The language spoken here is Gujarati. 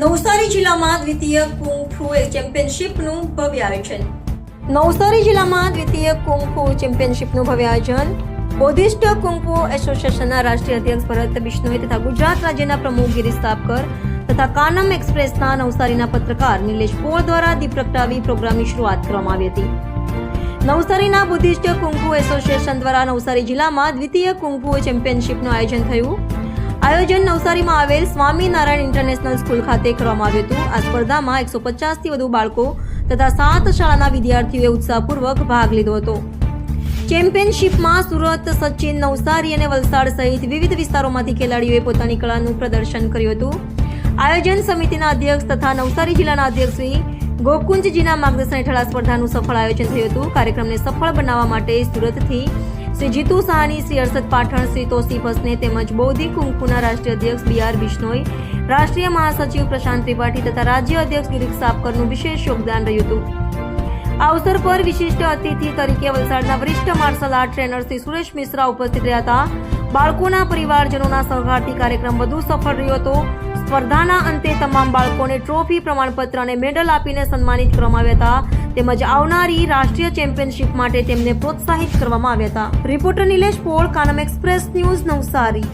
નવસારી જિલ્લામાં દ્વિતીય કુંફુ ચેમ્પિયનશિપનું ભવ્ય આયોજન. નવસારી જિલ્લામાં દ્વિતીય કુંફુ ચેમ્પિયનશિપનું ભવ્ય આયોજન. બૌદ્ધિસ્ટ કુંફુ એસોસિએશનના રાષ્ટ્રીય અધ્યક્ષ ભરત બિશ્નોઈ તથા ગુજરાત રાજ્યના પ્રમુખ ગિરીશ તાપકર તથા કાનમ એક્સપ્રેસના નવસારીના પત્રકાર નિલેશ પોળ દ્વારા દીપ પ્રગટાવી પ્રોગ્રામની શરૂઆત કરવામાં આવી હતી. નવસારીના બુદ્ધિસ્ટ કુંફુ એસોસિએશન દ્વારા નવસારી જિલ્લામાં દ્વિતીય કુંફુ ચેમ્પિયનશિપનું આયોજન થયું. આયોજન નવસારીમાં આવેલ સ્વામિનારાયણ ઇન્ટરનેશનલ સ્કૂલ ખાતે કરવામાં આવ્યું હતું. આ સ્પર્ધામાં એકસો પચાસથી વધુ બાળકો તથા સાત શાળાના વિદ્યાર્થીઓએ ઉત્સાહપૂર્વક ભાગ લીધો હતો. ચેમ્પિયનશિપમાં સુરત, સચિન, નવસારી અને વલસાડ સહિત વિવિધ વિસ્તારોમાંથી ખેલાડીઓએ પોતાની કળાનું પ્રદર્શન કર્યું હતું. આયોજન સમિતિના અધ્યક્ષ તથા નવસારી જિલ્લાના અધ્યક્ષ શ્રી ગોકુંજજીના માર્ગદર્શન હેઠળ આ સ્પર્ધાનું સફળ આયોજન થયું હતું. કાર્યક્રમને સફળ બનાવવા માટે સુરતથી શ્રી જીતુ સાહની શ્રી અરસદ પાઠણ શ્રી તોસીફ ભસને તેમજ બૌદ્ધિક કુંકુના રાષ્ટ્રીય અધ્યક્ષ બી આર બિશ્નોઈ, રાષ્ટ્રીય મહાસચિવ પ્રશાંત ત્રિપાઠી તથા રાજ્ય અધ્યક્ષ ગિરીશ સાપકરનું વિશેષ યોગદાન રહ્યું હતું. આ અવસર પર વિશિષ્ટ અતિથિ તરીકે વલસાડના વરિષ્ઠ martial art trainer Shri Suresh Mishra ઉપસ્થિત રહ્યા હતા. બાળકોના પરિવારજનોના સહકારથી કાર્યક્રમ વધુ સફળ રહ્યો હતો. સ્પર્ધાના અંતે તમામ બાળકોને ટ્રોફી પ્રમાણપત્ર અને મેડલ આપીને સન્માનિત કરવામાં આવ્યા હતા. તેમજ આવનારી રાષ્ટ્રીય ચેમ્પિયનશિપ માટે તેમને પ્રોત્સાહિત કરવામાં આવ્યા હતા. Reporter Nilesh Pol, Kanam express news Navsari.